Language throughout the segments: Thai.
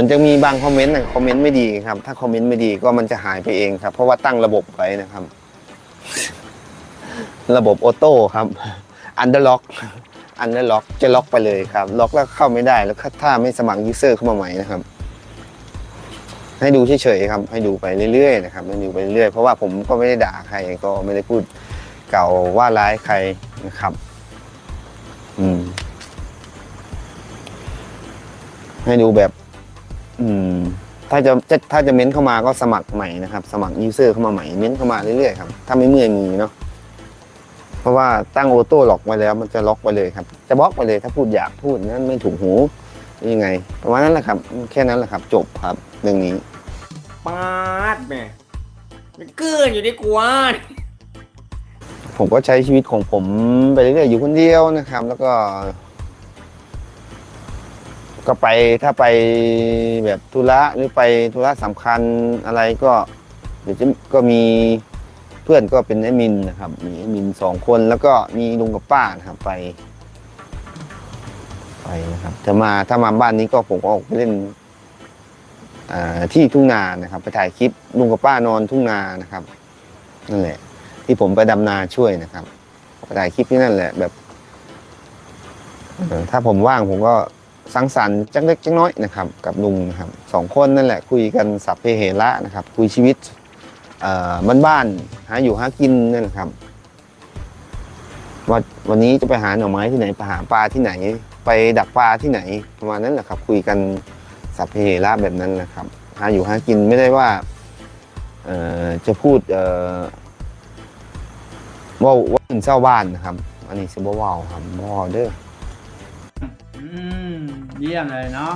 มันจะมีบางคอมเมนต์นะคอมเมนต์ไม่ดีครับ ถ้าคอมเมนต์ไม่ดีก็มันจะหายไปเองครับ เพราะว่าตั้งระบบไว้นะครับ ระบบออโต้ครับอันเดอร์ล็อกอันเดอร์ล็อกจะล็อกไปเลยครับ ล็อกแล้วเข้าไม่ได้แล้วถ้าไม่สมัครยูเซอร์เข้ามาใหม่นะครับ ให้ดูเฉยๆครับ ให้ดูไปเรื่อยๆนะครับให้ดูไปเรื่อยๆเพราะว่าผมก็ไม่ได้ด่าใครก็ไม่ได้พูดเก่าว่าร้ายใครนะครับ อืมให้ดูแบบ อืมถ้าจะจะถ้าจะเม้นเข้ามาก็สมัครใหม่นะครับ สมัครยูเซอร์เข้ามาใหม่เม้นเข้ามาเรื่อยๆครับถ้าไม่เมื่อยมือเนาะเพราะว่าตั้งออโต้ล็อกไว้แล้ว มันจะล็อกไปเลยครับ จะบล็อกไปเลยถ้าพูดอยากพูดนั้นไม่ถูกหูยังไงประมาณนั้นแหละครับ แค่นั้นแหละครับ จบครับเรื่องนี้ปาดแม่มันเกื้อนอยู่ในกวนผมก็ใช้ชีวิตของผมไปเรื่อยๆอยู่คนเดียวนะครับ แล้วก็ ก็ไปถ้าไปแบบธุระหรือไปธุระสำคัญอะไรก็เดี๋ยวจะก็มีเพื่อนก็เป็นแอดมินนะครับ มีแอดมินสองคนแล้วก็มีลุงกับป้านะครับไป ไปนะครับจะมาถ้ามาบ้านนี้ก็ผมก็ออกไปเล่นที่ทุ่งนานะครับ ไปถ่ายคลิปลุงกับป้านอนทุ่งนานะครับนั่นแหละ ที่ผมไปดำนาช่วยนะครับไปถ่ายคลิปที่นั่นแหละแบบถ้าผมว่างผมก็ สังสรรค์จักเล็กจักน้อยนะครับกับลุงนะครับสองคนนั่นแหละคุยกันสัพเพเหระนะครับ คุยชีวิตเอ่อบ้านหาอยู่หากินนั่นแหละครับว่าวันนี้จะไปหาหน่อไม้ที่ไหนไปหาปลาที่ไหน ไปดักปลาที่ไหนประมาณนั้นแหละครับ คุยกันสัพเพเหระแบบนั้นนะครับ หาอยู่หากินไม่ได้ว่าจะพูดว่าว่าเป็นเจ้าบ้านนะครับ อันนี้ซิบว่าวครับบ่เด้อ อืมเยี่ยมเลยเนาะ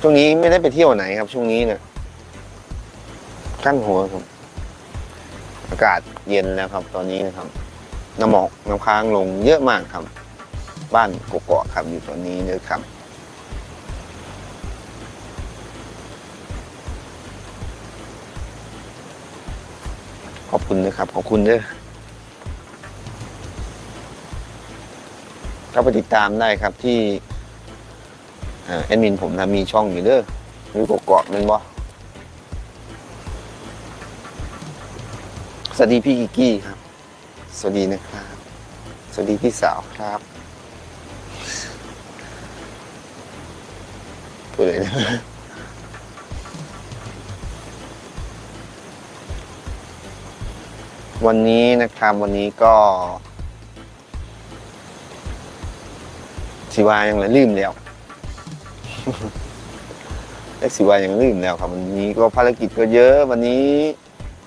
ช่วงนี้ไม่ได้ไปเที่ยวไหนครับ ช่วงนี้เนี่ยกั้นหัวครับ อากาศเย็นแล้วครับ ตอนนี้นะครับน้ำหมอกน้ำค้างลงเยอะมากครับ บ้านกกอกครับอยู่ตอนนี้เลยครับขอบคุณนะครับ ขอบคุณเด้อ เข้าไปติดตามได้ครับที่แอดมินผมนะมีช่องอยู่เด้อมีกกอกแมันบ่สวัสดีพี่กิกกี้ครับ สวัสดีนะครับ สวัสดีพี่สาวครับพูดเลยนะวันนี้นะครับวันนี้ก็ สิวายังลืมแล้วเล็กสิวายังลืมแล้วครับ วันนี้ก็ภารกิจก็เยอะวันนี้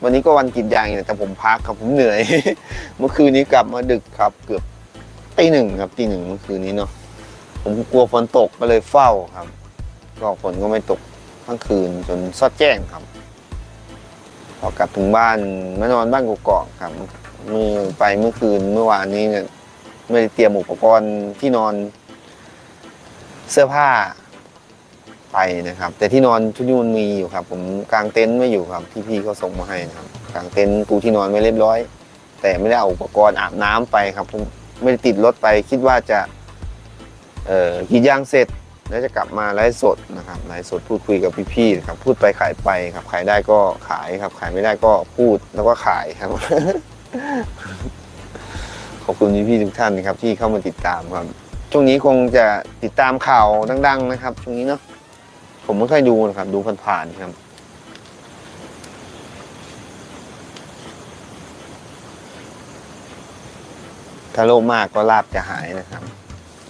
วันนี้ก็วันกินยางอยู่แต่ผมพักครับผมเหนื่อย เมื่อคืนนี้กลับมาดึกครับ เกือบตีหนึ่งครับตีหนึ่งเมื่อคืนนี้เนาะผมกลัวฝนตกก็เลยเฝ้าครับ ก็ฝนก็ไม่ตกทั้งคืนจนซอดแจ้งครับ พอกลับถึงบ้านมานอนบ้านกกอกครับเมื่อไปเมื่อคืนเมื่อวานนี้เนี่ยไม่ได้เตรียมอุปกรณ์ที่นอน เสื้อผ้าไปนะครับ แต่ที่นอนชุดนี้มันมีอยู่ครับ ผมกางเต็นท์ไม่อยู่ครับที่พี่เขาส่งมาให้นะครับกางเต็นท์ปูที่นอนไม่เรียบร้อย แต่ไม่ได้เอาอุปกรณ์อาบน้ำไปครับผมไม่ได้ติดรถไปคิดว่าจะเอ่อกรีดยางเสร็จแล้วจะกลับมาไลฟ์สดนะครับไลฟ์สดพูดคุยกับพี่ๆครับ พูดไปขายไปครับ ขายได้ก็ขายครับ ขายไม่ได้ก็พูดแล้วก็ขายครับขอบคุณพี่ๆทุกท่านนะครับที่เข้ามาติดตามครับ ช่วงนี้คงจะติดตามข่าวดัง ๆ นะครับ ช่วงนี้เนาะผมไม่ค่อยดูนะครับ ดูผ่านๆครับ ถ้าโลภมากก็ลาบจะหายนะครับ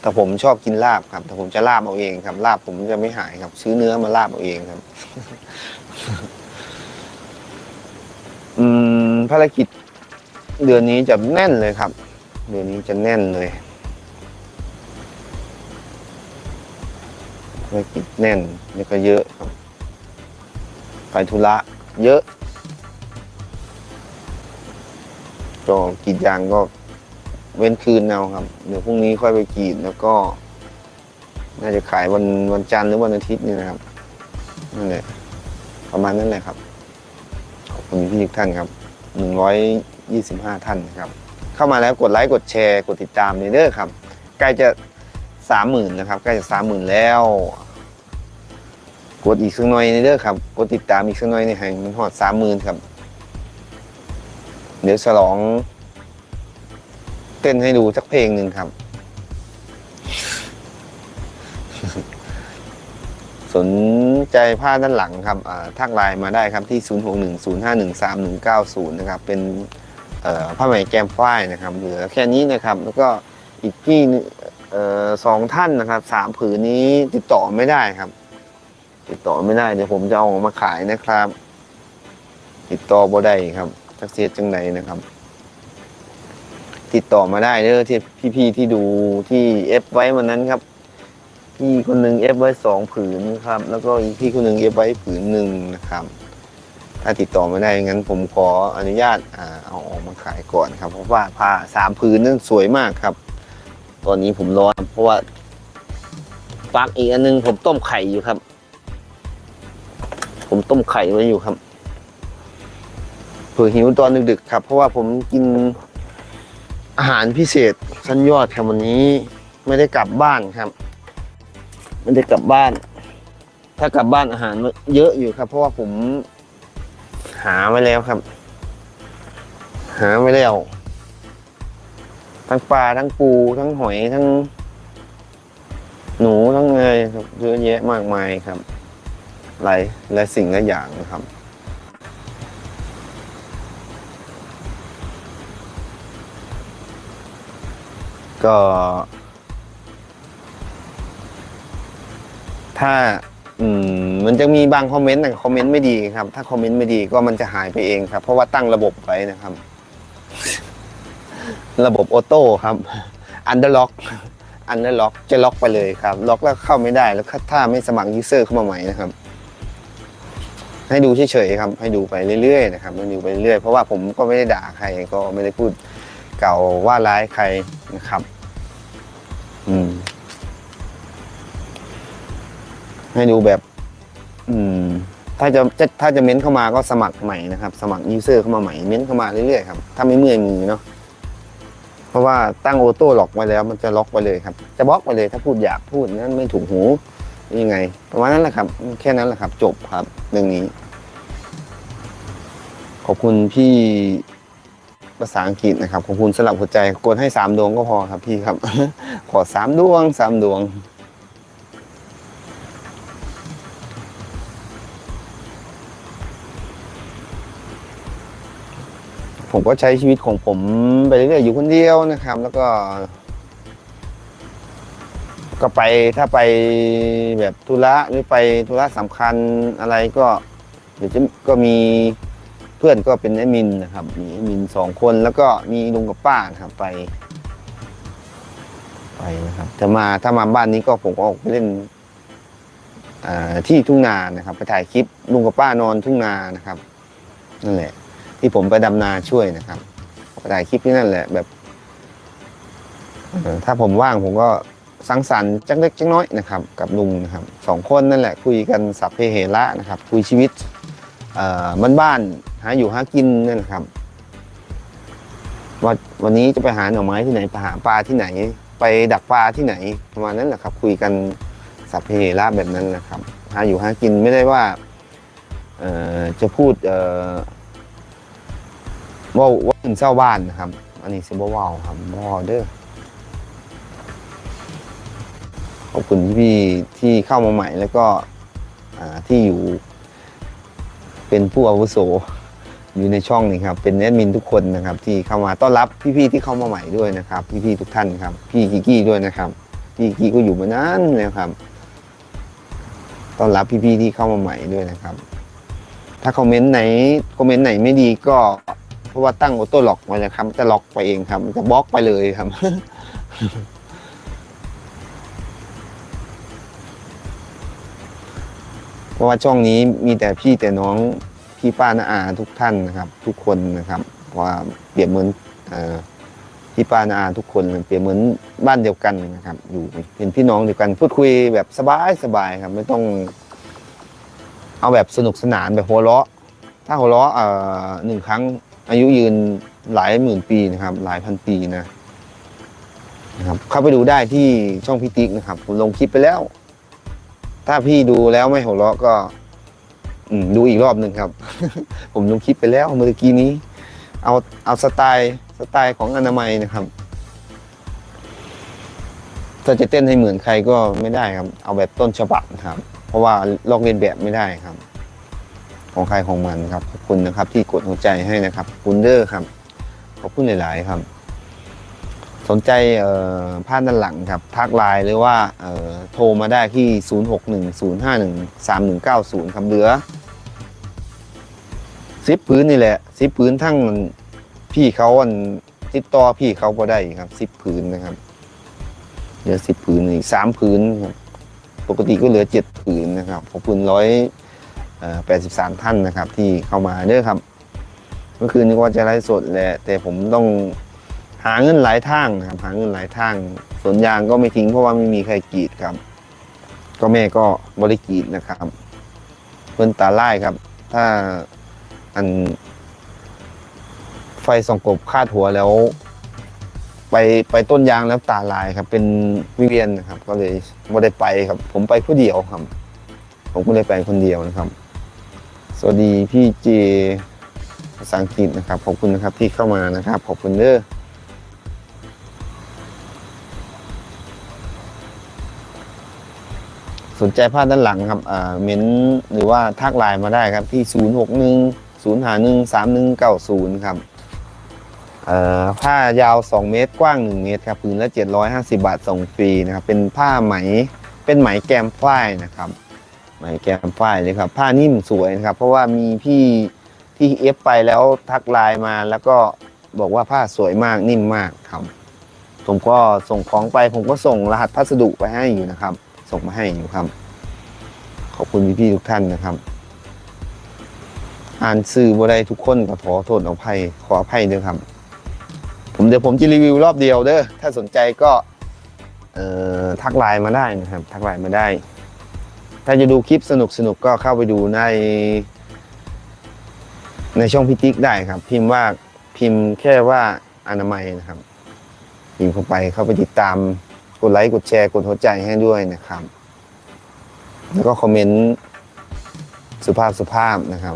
แต่ผมชอบกินลาบครับ แต่ผมจะลาบเอาเองครับ ลาบผมจะไม่หายครับ ซื้อเนื้อมาลาบเอาเองครับ อืมภารกิจเดือนนี้จะแน่นเลยครับ เดือนนี้จะแน่นเลย ภารกิจแน่นแล้วก็เยอะครับไปธุระเยอะ ก็กรีดยางก็เว้นคืนเอาครับ เดี๋ยวพรุ่งนี้ค่อยไปกรีดแล้วก็ น่าจะขายวันวันจันทร์หรือวันอาทิตย์นี่นะครับนั่นแหละประมาณนั้นแหละครับ ขอบคุณพี่ทุกท่านครับหนึ่งร้อยยี่สิบห้าท่านนะครับ เข้ามาแล้วกดไลค์กดแชร์กดติดตามนี่เด้อครับ ใกล้จะ สามหมื่นนะครับใกล้จะสามหมื่นแล้ว กดอีกสักหน่อยในเด้อครับกดติดตามอีกสักหน่อยในแห่งมันหอดสามหมื่นครับ เดี๋ยวฉลอง เต้นให้ดูสักเพลงหนึ่งครับ สนใจผ้าด้านหลังครับทักไลน์มาได้ครับที่ 0610513190 นะครับ เป็นผ้าไหมแกมฝ้ายนะครับ เหลือแค่นี้นะครับ แล้วก็อีกพี่ สองท่านนะครับสามผืนนี้ติดต่อไม่ได้ครับ ติดต่อไม่ได้เดี๋ยวผมจะเอาออกมาขายนะครับ ติดต่อบ่ได้ครับจักเสียจังใดนะครับ ติดต่อมาได้เด้อที่พี่ๆที่ดูที่เอฟไว้วันนั้นครับพี่คนหนึ่งเอฟไว้สองผืนครับ แล้วก็อีกพี่คนหนึ่งเอฟไว้ผืนหนึ่งนะครับ ถ้าติดต่อไม่ได้งั้นผมขออนุญาตเอาออกมาขายก่อนครับ เพราะว่าผ้าสามผืนนั้นสวยมากครับ ตอนนี้ผมร้อนเพราะว่าปักอีกอันนึงผมต้มไข่อยู่ครับ ผมต้มไข่ไว้อยู่ครับเผื่อหิวตอนดึกๆครับ เพราะว่าผมกินอาหารพิเศษชั้นยอดครับวันนี้ไม่ได้กลับบ้านครับ ไม่ได้กลับบ้าน ถ้ากลับบ้านอาหารเยอะอยู่ครับ เพราะว่าผมหาไว้แล้วครับ หาไว้แล้ว ทั้งปลาทั้งปู ทั้งหอยทั้ง หนูทั้งเนยครับเยอะแยะมากมายครับ หลายหลายสิ่งหลายอย่างนะครับก็ ถ้า อืม มันจะมีบางคอมเมนต์แต่คอมเมนต์ไม่ดีครับ ถ้าคอมเมนต์ไม่ดีก็มันจะหายไปเองครับ เพราะว่าตั้งระบบไว้นะครับ ระบบออโต้ครับอันเดอร์ล็อกอันเดอร์ล็อกจะล็อกไปเลยครับ ล็อกแล้วเข้าไม่ได้แล้วถ้าไม่สมัครยูเซอร์เข้ามาใหม่นะครับ ให้ดูเฉยๆครับ ให้ดูไปเรื่อยๆนะครับให้ดูไปเรื่อยๆเพราะว่าผมก็ไม่ได้ด่าใครก็ไม่ได้พูดเก่าว่าร้ายใครนะครับ อืม ให้ดูแบบ อืม ถ้าจะจะถ้าจะเม้นเข้ามาก็สมัครใหม่นะครับ สมัครยูเซอร์เข้ามาใหม่เม้นเข้ามาเรื่อยๆครับถ้าไม่เมื่อยมือเนาะ เพราะว่าตั้งออโต้ล็อกไว้แล้วมันจะล็อกไปเลยครับ จะบล็อกไปเลยถ้าพูดอยากพูดนั่นไม่ถูกหูยังไงประมาณนั้นแหละครับ แค่นั้นแหละครับ จบครับเรื่องนี้ ขอบคุณพี่ภาษาอังกฤษนะครับ ขอบคุณสำหรับหัวใจกดให้สามดวงก็พอครับพี่ครับ ขอสามดวงสามดวง ผมก็ใช้ชีวิตของผมไปเรื่อยๆอยู่คนเดียวนะครับ แล้วก็ ก็ไปถ้าไปแบบธุระหรือไปธุระสำคัญอะไรก็ เดี๋ยวจะก็มีเพื่อนก็เป็นแอดมินนะครับ มีแอดมินสองคนแล้วก็มีลุงกับป้านะครับไป ไปนะครับแต่มาถ้ามาบ้านนี้ก็ผมก็ออกไปเล่นที่ทุ่งนานะครับ ไปถ่ายคลิปลุงกับป้านอนทุ่งนานะครับนั่นแหละ ที่ผมไปดำนาช่วยนะครับไปถ่ายคลิปที่นั่นแหละแบบถ้าผมว่างผมก็สังสรรค์จักเล็กจักน้อยนะครับ กับลุงนะครับสองคนนั่นแหละ คุยกันสัพเพเหระนะครับ คุยชีวิตเอ่อบ้านหาอยู่หากินนั่นแหละครับว่าวันนี้จะไปหาหน่อไม้ที่ไหนไปหาปลาที่ไหน ไปดักปลาที่ไหนประมาณนั้นแหละครับ คุยกันสัพเพเหระแบบนั้นนะครับ หาอยู่หากินไม่ได้ว่าจะพูดอ ว่าว่าถึงเจ้าบ้านนะครับ อันนี้ซิบว่าวครับบ่เด้อขอบคุณพี่ที่เข้ามาใหม่แล้วก็ที่อยู่ เป็นผู้อาวุโสอยู่ในช่องนี้ครับ เป็นแอดมินทุกคนนะครับ ที่เข้ามาต้อนรับพี่ๆที่เข้ามาใหม่ด้วยนะครับ พี่ๆทุกท่านครับ พี่กิกี้ด้วยนะครับพี่กิกี้ก็อยู่มานานแล้วครับต้อนรับพี่ๆที่เข้ามาใหม่ด้วยนะครับ ถ้าคอมเมนต์ไหนคอมเมนต์ไหนไม่ดีก็ เพราะว่าตั้งออโต้ล็อกไว้นะครับจะล็อกไปเองครับจะบล็อกไปเลยครับเพราะว่าช่องนี้มีแต่พี่แต่น้องพี่ป้าน้าอาทุกท่านนะครับ ทุกคนนะครับเพราะว่าเปรียบเหมือนอพี่ป้าน้าอาทุกคนเปรียบเหมือนบ้านเดียวกันนะครับ อยู่เป็นพี่น้องเดียวกัน พูดคุยแบบสบายสบายครับ ไม่ต้อง เอาแบบสนุกสนานแบบหัวเราะถ้าหัวเราะเอ่อหนึ่งครั้ง อายุยืนหลายหมื่นปีนะครับ หลายพันปีนะนะครับเข้าไปดูได้ที่ช่องพิติกนะครับ ผมลงคลิปไปแล้ว ถ้าพี่ดูแล้วไม่หัวเราะก็ดูอีกรอบหนึ่งครับ ผมลงคลิปไปแล้วเมื่อกี้นี้ เอาเอาสไตล์สไตล์ของอนามัยนะครับถ้าจะเต้นให้เหมือนใครก็ไม่ได้ครับ เอาแบบต้นฉบับนะครับ เพราะว่าลอกเลียนแบบไม่ได้ครับ ของใครของมันครับ ขอบคุณนะครับที่กดหัวใจให้นะครับขอบคุณเดอร์ครับ ขอบคุณหลาย ๆ ครับ สนใจผ้าด้านหลังครับ ทักไลน์หรือว่าโทรมาได้ที่ 0610513190 ครับเหลือซิปพื้นนี่แหละซิปพื้นทั้งพี่เขาอันติดต่อพี่เขาพอได้ครับซิปพื้นนะครับเหลือสิบผืนอีกสามผืนครับ ปกติก็เหลือเจ็ดผืนนะครับ ขอบคุณร้อย แปดสิบสามท่านนะครับที่เข้ามาเด้อครับ เมื่อคืนนี้ว่าจะไลฟ์สดแหละแต่ผมต้องหาเงินหลายทางนะครับหาเงินหลายทางสวนยางก็ไม่ทิ้งเพราะว่าไม่มีใครกรีดครับ ก็แม่ก็บริกีดนะครับ เพิ่นตาไล่ครับ ถ้าอัน ไฟส่องกบคาดหัวแล้ว ไปไปต้นยางแล้วตาลายครับ เป็นวิเวียนนะครับ ก็เลยไม่ได้ไปครับ ผมไปคนเดียวครับ ผมก็เลยไปคนเดียวนะครับ สวัสดีพี่เจภาษาอังกฤษนะครับ ขอบคุณนะครับที่เข้ามานะครับ ขอบคุณเด้อสนใจผ้าด้านหลังครับอ่าเม้นหรือว่าทักไลน์มาได้ครับที่ 0 6 1 0 5 1 3 1 9 0 ครับเอ่อผ้ายาว 2 เมตรกว้าง 1 เมตรครับพื้นละ 750 บาทส่งฟรีนะครับ เป็นผ้าไหม เป็นไหมแกมฝ้ายนะครับ ไหมแกมฝ้ายเลยครับ ผ้านิ่มสวยนะครับ เพราะว่ามีพี่ที่เอฟไปแล้วทักไลน์มาแล้วก็บอกว่าผ้าสวยมากนิ่มมากครับ ผมก็ส่งของไป ผมก็ส่งรหัสพัสดุไปให้อยู่นะครับ ส่งมาให้อยู่ครับ ขอบคุณพี่ๆทุกท่านนะครับ อ่านสื่อบ่ได้ทุกคนก็ขอโทษอภัยขออภัยด้วยครับ ผมเดี๋ยวผมจะรีวิวรอบเดียวเด้อถ้าสนใจก็เอ่อทักไลน์มาได้นะครับ ทักไลน์มาได้ ถ้าจะดูคลิปสนุกสนุกๆก็เข้าไปดูใน ในช่องพิจิกได้ครับ พิมพ์ว่าพิมพ์แค่ว่าอนามัยนะครับ พิมพ์เข้าไปเข้าไปติดตามกดไลค์กดแชร์กดหัวใจให้ด้วยนะครับ แล้วก็คอมเมนต์สุภาพสุภาพนะครับ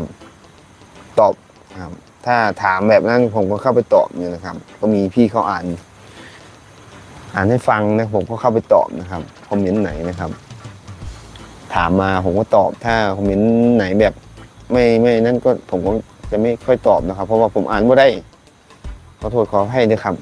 ตอบครับ ถ้าถามแบบนั้นผมก็เข้าไปตอบอยู่นะครับ ก็มีพี่เขาอ่าน อ่านให้ฟังนะผมก็เข้าไปตอบนะครับคอมเมนต์ไหนนะครับ ถามมาผมก็ตอบถ้าคอมเมนต์ไหนแบบไม่ไม่นั่นก็ผมก็จะไม่ค่อยตอบนะครับ เพราะว่าผมอ่านไม่ได้ขอโทษขอให้ด้วยครับ